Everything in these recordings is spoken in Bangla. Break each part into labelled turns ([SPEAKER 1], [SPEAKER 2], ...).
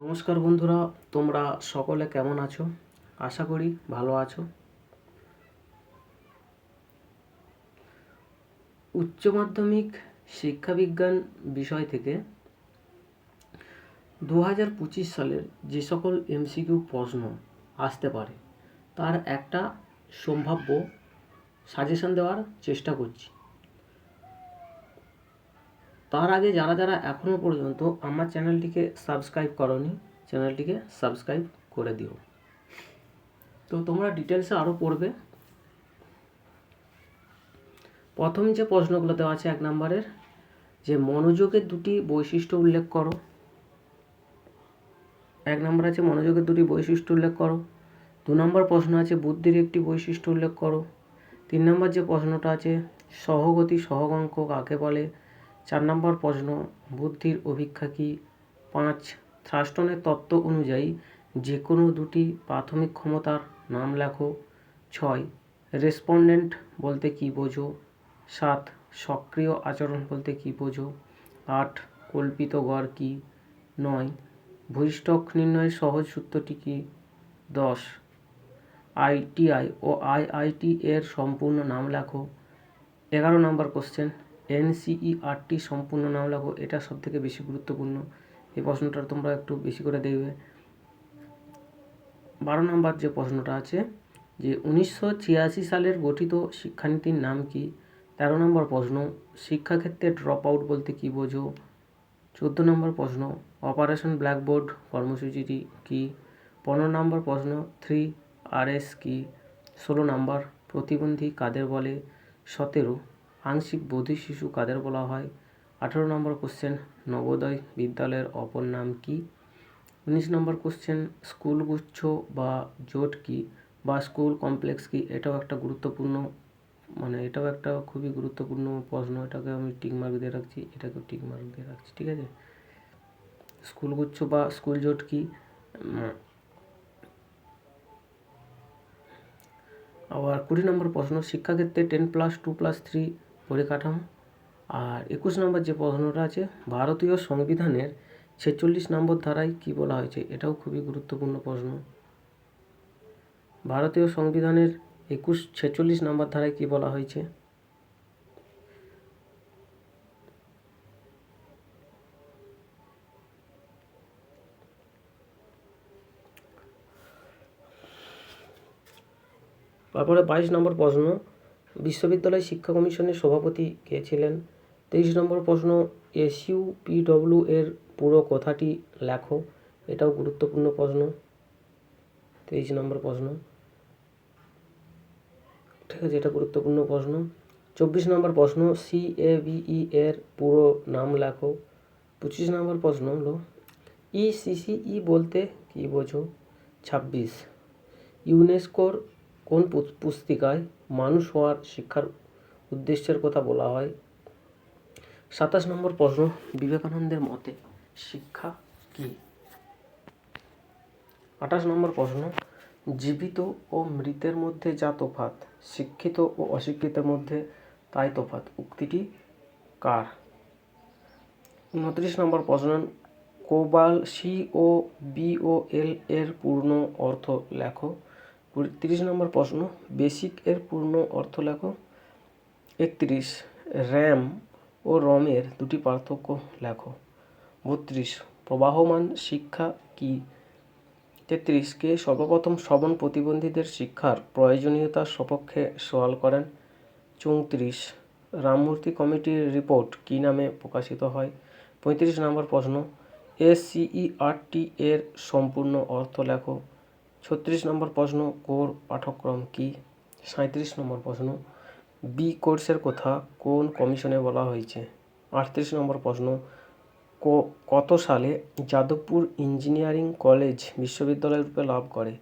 [SPEAKER 1] নমস্কার বন্ধুরা, তোমরা সকলে কেমন আছো? আশা করি ভালো আছো। উচ্চ মাধ্যমিক শিক্ষাবিজ্ঞান বিষয় থেকে দু হাজার পঁচিশ সালের যে সকল এমসিকিউ প্রশ্ন আসতে পারে, তার একটা সম্ভাব্য সাজেশন দেওয়ার চেষ্টা করছি। তার আগে যারা যারা এখনও পর্যন্ত আমার চ্যানেলটিকে সাবস্ক্রাইব করনি, চ্যানেলটিকে সাবস্ক্রাইব করে দিও। তো তোমরা ডিটেলসে আরও পড়বে। প্রথম যে প্রশ্নগুলো দেওয়া আছে এক নম্বরের, যে মনোযোগের দুটি বৈশিষ্ট্য উল্লেখ করো। এক নম্বর আছে মনোযোগের দুটি বৈশিষ্ট্য উল্লেখ করো। দু নম্বর প্রশ্ন আছে বুদ্ধির একটি বৈশিষ্ট্য উল্লেখ করো। তিন নম্বর যে প্রশ্নটা আছে, সহগতি, সহগঙ্ক কাকে বলে? চার নম্বর প্রশ্ন, বুদ্ধির অভিক্ষা কি? পাঁচ থ্রাস্টনের তত্ত্ব অনুযায়ী যে কোনো দুটি প্রাথমিক ক্ষমতার নাম লেখো। ছয়, রেসপন্ডেন্ট বলতে কী বোঝো? সাত, সক্রিয় আচরণ বলতে কী বোঝো? আট, কল্পিত গড় কী? নয়, ভূইষ্ঠক নির্ণয়ের সহজ সূত্রটি কী? দশ আইটিআই ও আইআইটি এর সম্পূর্ণ নাম লেখো। এগারো নম্বর কোশ্চেন এনসিইআরটি সম্পূর্ণ নাম লেখো এটা সব থেকে বেশি গুরুত্বপূর্ণ। এই প্রশ্নটা তোমরা একটু বেশি করে দেখবে। বারো নম্বর যে প্রশ্নটা আছে, যে উনিশশো ছিয়াশি সালের গঠিত শিক্ষানীতির নাম কি? তেরো নম্বর প্রশ্ন, শিক্ষাক্ষেত্রে ড্রপ আউট বলতে কী বোঝো? চোদ্দ নম্বর প্রশ্ন অপারেশন ব্ল্যাকবোর্ড কর্মসূচিটি কি? পনেরো নম্বর প্রশ্ন থ্রি আরএস কি? ষোলো নম্বর, প্রতিবন্ধী কাদের বলে? সতেরো আংশিক বধির শিশু কাদের বলা হয়? আঠেরো নম্বর কোশ্চেন নবোদয় বিদ্যালয়ের অপর নাম কি? উনিশ নম্বর কোশ্চেন স্কুলগুচ্ছ বা জোট কি? বা স্কুল কমপ্লেক্স কি? এটাও একটা গুরুত্বপূর্ণ মানে এটাও একটা খুবই গুরুত্বপূর্ণ প্রশ্ন। এটাকে আমি টিক মার্ক দিয়ে রাখছি, এটাকেও টিক মার্ক দিয়ে রাখছি, ঠিক আছে? স্কুলগুচ্ছ বা স্কুল জোট কি? আবার কুড়ি নম্বর প্রশ্ন, শিক্ষাক্ষেত্রে ten plus two plus three পরিকাঠামো। আর একুশ নম্বর যে প্রশ্নটা আছে, ভারতীয় সংবিধানের ছেচল্লিশ নম্বর ধারায় কী বলা হয়েছে, এটাও খুবই গুরুত্বপূর্ণ প্রশ্ন। ভারতীয় সংবিধানের একুশ, ছেচল্লিশ নম্বর ধারায় কী বলা হয়েছে? তারপরে বাইশ নম্বর প্রশ্ন বিশ্ববিদ্যালয় শিক্ষা কমিশনের সভাপতি কে ছিলেন? তেইশ নম্বর প্রশ্ন এসইউ পিডব্লিউ এর পুরো কথাটি লেখো, এটাও গুরুত্বপূর্ণ প্রশ্ন। তেইশ নম্বর প্রশ্ন। ঠিক আছে, এটা গুরুত্বপূর্ণ প্রশ্ন। চব্বিশ নম্বর প্রশ্ন সি এ বিই এর পুরো নাম লেখো। পঁচিশ নম্বর প্রশ্ন হলো, ইসিসিই বলতে কী বোঝো? ছাব্বিশ। ইউনেস্কোর কোন পুস্তিকায় মানুষ হওয়ার শিক্ষার উদ্দেশ্যের কথা বলা হয়। সাতাশ নম্বর প্রশ্ন, বিবেকানন্দের মতে শিক্ষা কী? আঠাশ নম্বর প্রশ্ন, জীবিত ও মৃতের মধ্যে যা তফাত শিক্ষিত ও অশিক্ষিতের মধ্যে তাই তফাত উক্তিটি কার? উনত্রিশ নম্বর প্রশ্ন কোবাল সি ও বি ও এল এর পূর্ণ অর্থ লেখো। তিরিশ নম্বর প্রশ্ন বেসিক এর পূর্ণ অর্থ লেখো। একত্রিশ র্যাম ও রমের দুটি পার্থক্য লেখো। বত্রিশ, প্রবাহমান শিক্ষা কি? তেত্রিশকে সর্বপ্রথম শ্রবণ প্রতিবন্ধীদের শিক্ষার প্রয়োজনীয়তার সপক্ষে সওয়াল করেন? চৌত্রিশ, রামমূর্তি কমিটির রিপোর্ট কী নামে প্রকাশিত হয়? পঁয়ত্রিশ নম্বর প্রশ্ন এসসিইআরটি এর সম্পূর্ণ অর্থ লেখো। ছত্রিশ নম্বর প্রশ্ন কোর পাঠ্যক্রম কি? সাঁত্রিশ নম্বর প্রশ্ন, বি কোর্সের কথা কোন কমিশনে বলা হয়েছে? আটত্রিশ নম্বর প্রশ্ন কত সালে যাদবপুর ইঞ্জিনিয়ারিং কলেজ বিশ্ববিদ্যালয় রূপে লাভ করে?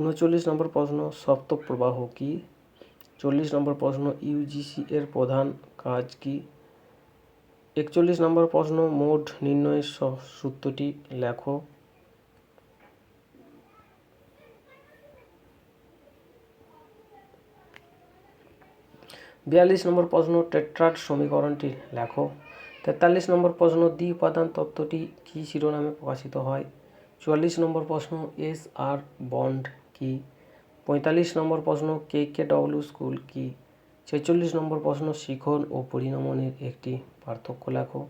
[SPEAKER 1] উনচল্লিশ নম্বর প্রশ্ন, সপ্তপ্রবাহ কি? চল্লিশ নম্বর প্রশ্ন, ইউজিসি এর প্রধান কাজ কি? একচল্লিশ নম্বর প্রশ্ন মোড নির্ণয়ের সূত্রটি লেখো। বিয়াল্লিশ নম্বর প্রশ্ন টেট্রাড সমীকরণটি লেখো। তেতাল্লিশ নম্বর প্রশ্ন দ্বি উপাদান তত্ত্বটি কী শিরোনামে প্রকাশিত হয়? চুয়াল্লিশ নম্বর প্রশ্ন এস আর বন্ড কি? পঁয়তাল্লিশ নম্বর প্রশ্ন কে কে ডব্লিউ স্কুল কি? ছেচল্লিশ নম্বর প্রশ্ন শিখন ও পরিণমনের একটি পার্থক্য লেখো।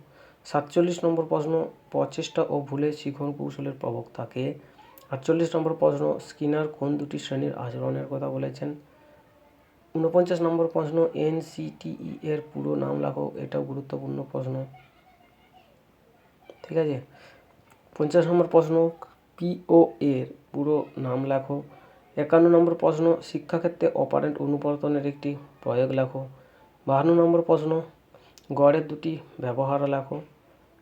[SPEAKER 1] সাতচল্লিশ নম্বর প্রশ্ন প্রচেষ্টা ও ভুলে শিখন কৌশলের প্রবক্তাকে আটচল্লিশ নম্বর প্রশ্ন স্কিনার কোন দুটি শ্রেণির আচরণের কথা বলেছেন? ঊনপঞ্চাশ নম্বর প্রশ্ন, এনসিটিই এর পুরো নাম লেখো, এটাও গুরুত্বপূর্ণ প্রশ্ন। ঠিক আছে? পঞ্চাশ নম্বর প্রশ্ন পিও এর পুরো নাম লেখো। একান্ন নম্বর প্রশ্ন, শিক্ষাক্ষেত্রে অপারেন্ট অনুবর্তনের একটি প্রয়োগ লেখো। বাহান্ন নম্বর প্রশ্ন গড়ের দুটি ব্যবহার লেখো।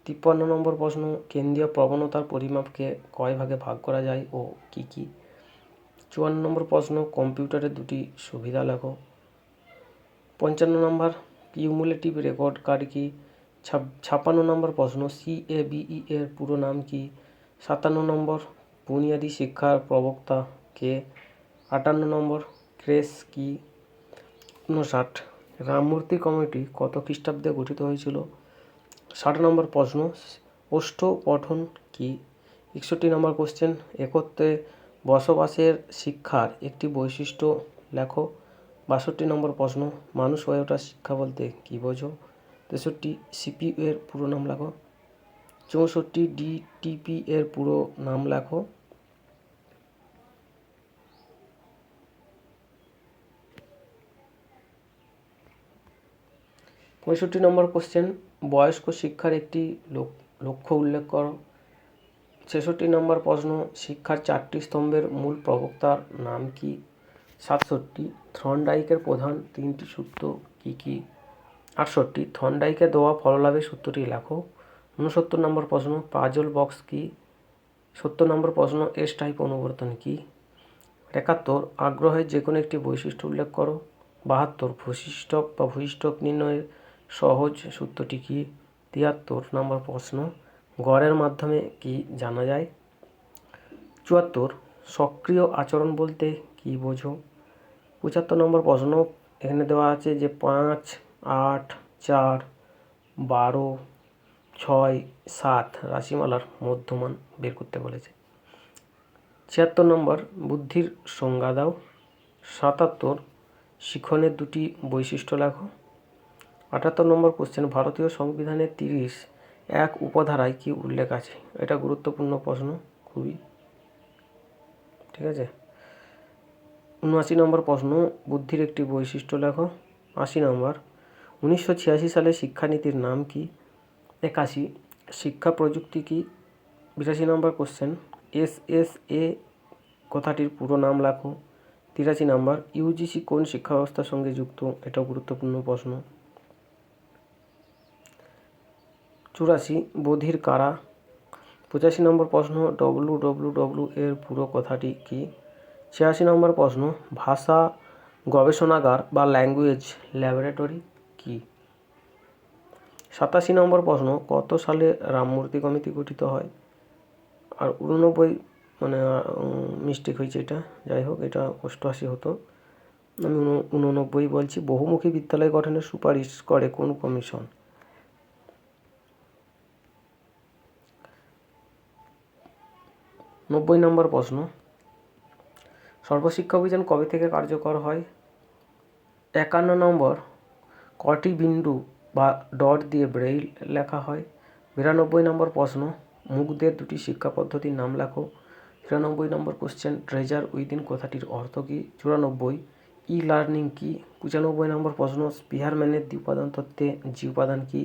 [SPEAKER 1] তিপ্পান্ন নম্বর প্রশ্ন, কেন্দ্রীয় প্রবণতার পরিমাপকে কয় ভাগে ভাগ করা যায় ও কি কি? চুয়ান্ন নম্বর প্রশ্ন কম্পিউটারের দুটি সুবিধা লেখো। পঞ্চান্ন নম্বর কিউমুলেটিভ রেকর্ড কার্ড কি? ছাপ- ছাপ্পান্ন নম্বর প্রশ্ন সিএবিই এর পুরো নাম কি? সাতান্ন নম্বর, বুনিয়াদী শিক্ষার প্রবক্তা কে? আটান্ন নম্বর, ক্রেস কি? উনষাট রামমূর্তি কমিটি কত খ্রিস্টাব্দে গঠিত হয়েছিল? ষাট নম্বর প্রশ্ন, ওষ্ঠ পঠন কি? একষট্টি নম্বর কোশ্চেন একত্রে বসবাসের শিক্ষার একটি বৈশিষ্ট্য লেখো। বাষট্টি নম্বর প্রশ্ন, মানুষ হয়ে ওঠা শিক্ষা বলতে কী বোঝো? তেষট্টি সিপিইউ এর পুরো নাম লেখো। চৌষট্টি ডিটিপি এর পুরো নাম লেখো। পঁয়ষট্টি নম্বর কোশ্চেন বয়স্ক শিক্ষার একটি লোক- লক্ষ্য উল্লেখ করো। ছেষট্টি নম্বর প্রশ্ন, শিক্ষার চারটি স্তম্ভের মূল প্রবক্তার নাম কি? সাতষট্টি, থর্নডাইকের প্রধান, তিনটি সূত্র কি কি? আটষট্টি, থর্নডাইকে দেওয়া ফললাভের সূত্রটি লেখো। ঊনসত্তর নম্বর প্রশ্ন, পাজল বক্স কি? সত্তর নম্বর প্রশ্ন, এস টাইপ অনুবর্তন কি? একাত্তর, আগ্রহের যে কোনো একটি বৈশিষ্ট্য উল্লেখ করো। বাহাত্তর ভূশিষ্ঠক বা ভূইষ্ঠক নির্ণয়ের সহজ সূত্রটি কি? তিয়াত্তর নম্বর প্রশ্ন গড়ের মাধ্যমে কি জানা যায়? চুয়াত্তর, সক্রিয় আচরণ বলতে কি বোঝো? পঁচাত্তর নম্বর প্রশ্ন এখানে দেওয়া আছে যে পাঁচ, আট, চার, বারো, ছয়, সাত রাশিমালার মধ্যমান বের করতে বলেছে। ছিয়াত্তর নম্বর, বুদ্ধির সংজ্ঞা দাও। সাতাত্তর শিখনের দুটি বৈশিষ্ট্য লেখো। আটাত্তর নম্বর কোশ্চেন ভারতীয় সংবিধানের তিরিশ এক উপধারায় কি উল্লেখ আছে? এটা গুরুত্বপূর্ণ প্রশ্ন, খুবই। ঠিক আছে? উনআশি নম্বর প্রশ্ন, বুদ্ধির একটি বৈশিষ্ট্য লেখো। আশি নম্বর, উনিশশো ছিয়াশি সালে শিক্ষানীতির নাম কি? একাশি। শিক্ষা প্রযুক্তি কি? বিরাশি নম্বর কোশ্চেন এস এস এ কথাটির পুরো নাম লেখো। তিরাশি নম্বর ইউজিসি কোন শিক্ষা ব্যবস্থার সঙ্গে যুক্ত? এটাও গুরুত্বপূর্ণ প্রশ্ন। চুরাশি বধির কারা? পঁচাশি নম্বর প্রশ্ন ডব্লু ডব্লু ডব্লু এর পুরো কথাটি কি? ছিয়াশি নম্বর প্রশ্ন, ভাষা গবেষণাগার বা ল্যাঙ্গুয়েজ ল্যাবরেটরি কি? সাতাশি নম্বর প্রশ্ন, কত সালে রামমূর্তি কমিটি গঠিত হয়? আর উননব্বই মানে মিস্টেক হয়েছে এটা, যাই হোক, এটা অষ্টআশি হতো। আমি উন- উননব্বই বলছি, বহুমুখী বিদ্যালয় গঠনের সুপারিশ করে কোন কমিশন? নব্বই নম্বর প্রশ্ন। সর্বশিক্ষা অভিযান কবে থেকে কার্যকর হয়? একান্ন নম্বর, কটি বিন্দু বা ডট দিয়ে ব্রেইল লেখা হয়? বিরানব্বই নম্বর প্রশ্ন মুখদের দুটি শিক্ষা পদ্ধতির নাম লেখো। তিরানব্বই নম্বর কোশ্চেন ট্রেজার উইদিন কথাটির অর্থ কী? চুরানব্বই ই লার্নিং কী? পঁচানব্বই নম্বর প্রশ্ন স্পিহারম্যানের দ্বিউপাদান তত্ত্বে জি উপাদান কী?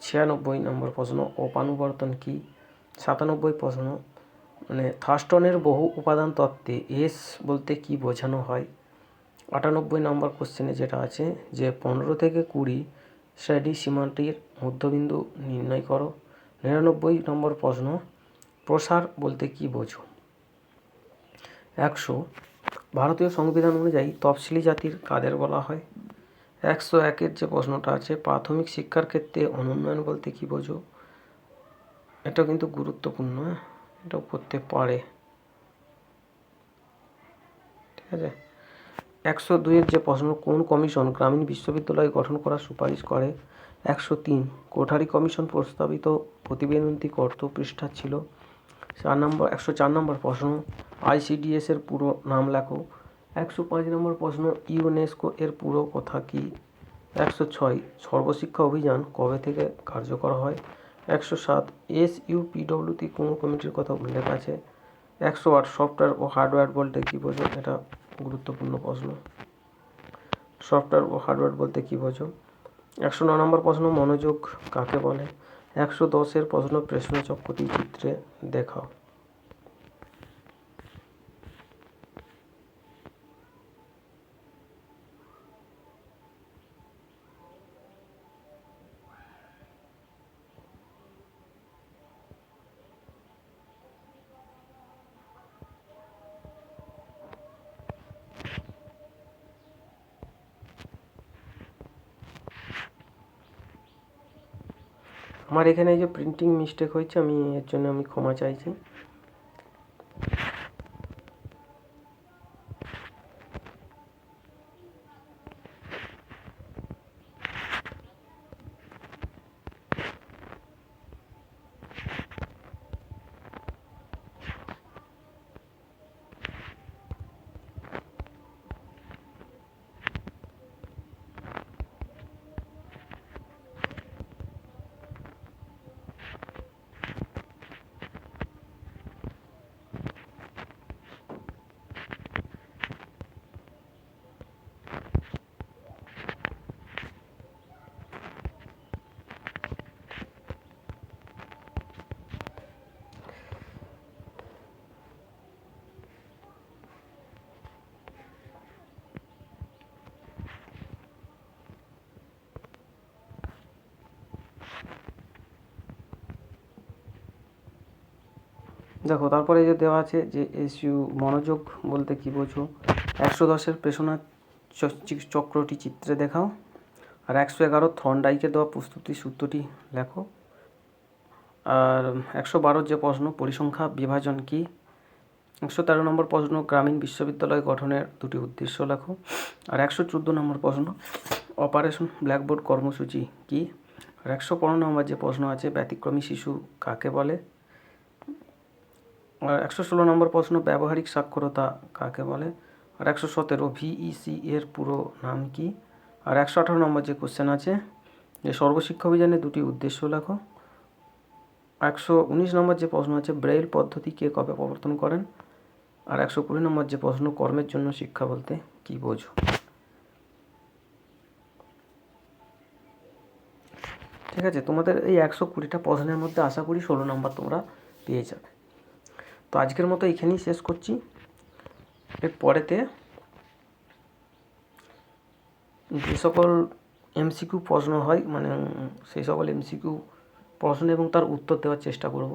[SPEAKER 1] ছিয়ানব্বই নম্বর প্রশ্ন, অপানুবর্তন কী? সাতানব্বই প্রশ্ন মানে থার্স্টনের বহু উপাদান তত্ত্বে এস বলতে কি বোঝানো হয়? আটানব্বই নম্বর কোশ্চেনে যেটা আছে যে পনেরো থেকে কুড়ি শ্রেণি সীমাটির মধ্যবিন্দু নির্ণয় করো। নিরানব্বই নম্বর প্রশ্ন, প্রসার বলতে কি বোঝো? একশো, ভারতীয় সংবিধান অনুযায়ী তফসিলি জাতির কাদের বলা হয়? একশো একের যে প্রশ্নটা আছে, প্রাথমিক শিক্ষার ক্ষেত্রে অনুন্নয়ন বলতে কি বোঝো? এটা কিন্তু গুরুত্বপূর্ণ। এটাও করতে পারে। ঠিক আছে? একশো দুইয়ের যে প্রশ্ন, কোন কমিশন গ্রামীণ বিশ্ববিদ্যালয় গঠন করার সুপারিশ করে? একশো তিন, কোঠারি কমিশন প্রস্তাবিত প্রতিবেদনটি কত পৃষ্ঠা ছিল? চার নম্বর, একশো চার নম্বর প্রশ্ন, আইসিডিএস এর পুরো নাম লেখো। একশো পাঁচ নম্বর প্রশ্ন, ইউনেস্কো এর পুরো কথা কি? একশো ছয়, সর্বশিক্ষা অভিযান কবে থেকে কার্যকর হয়? একশো সাত এস ইউপিডব্লিউতে কোনো কমিটির কথা উল্লেখ আছে। একশো আট সফটওয়্যার ও হার্ডওয়্যার বলতে কী বোঝো? এটা গুরুত্বপূর্ণ প্রশ্ন। সফটওয়্যার ও হার্ডওয়্যার বলতে কী বোঝো? একশো ন নম্বর প্রশ্ন, মনোযোগ কাকে বলে? একশো দশের প্রশ্ন প্রশ্নচক্রটি চিত্রে দেখাও। আমার এখানে যে প্রিন্টিং মিস্টেক হয়েছে আমি এর জন্য আমি ক্ষমা চাইছি। দেখো, তারপরে যে দেওয়া আছে যে এসইউ মনোযোগ বলতে কী বোঝো? একশো দশের পেশনা চক্রটি চিত্রে দেখাও। আর একশো এগারো থর্নডাইকে দেওয়া প্রস্তুতি সূত্রটি লেখো। আর একশো বারোর যে প্রশ্ন, পরিসংখ্যা বিভাজন কি? একশো তেরো নম্বর প্রশ্ন, গ্রামীণ বিশ্ববিদ্যালয় গঠনের দুটি উদ্দেশ্য লেখো। আর একশো চোদ্দ নম্বর প্রশ্ন, অপারেশন ব্ল্যাকবোর্ড কর্মসূচি কি? আর একশো পনেরো নম্বর যে প্রশ্ন আছে, ব্যতিক্রমী শিশু কাকে বলে? একশো ষোলো নম্বর প্রশ্ন, ব্যবহারিক সাক্ষরতা কাকে বলে? আর একশো সতেরো ভিইসি এর পুরো নাম কি? আর একশো আঠারো নম্বর যে কোশ্চেন আছে, যে সর্বশিক্ষা অভিযানের দুটি উদ্দেশ্য লেখো। একশো উনিশ নম্বর যে প্রশ্ন আছে, ব্রেইল পদ্ধতি কে কবে প্রবর্তন করেন? আর একশো কুড়ি নম্বর যে প্রশ্ন, কর্মের জন্য শিক্ষা বলতে কি বোঝো? ঠিক আছে, তোমাদের এই একশো কুড়িটা প্রশ্নের মধ্যে আশা করি ষোলো নম্বর তোমরা পেয়ে যাবে। তো আজকের মতো এখানেই শেষ করছি। এর পরেতে যে সকল এমসিকিউ প্রশ্ন হয় মানে সেই সকল এমসিকিউ প্রশ্ন এবং তার উত্তর দেওয়ার চেষ্টা করব।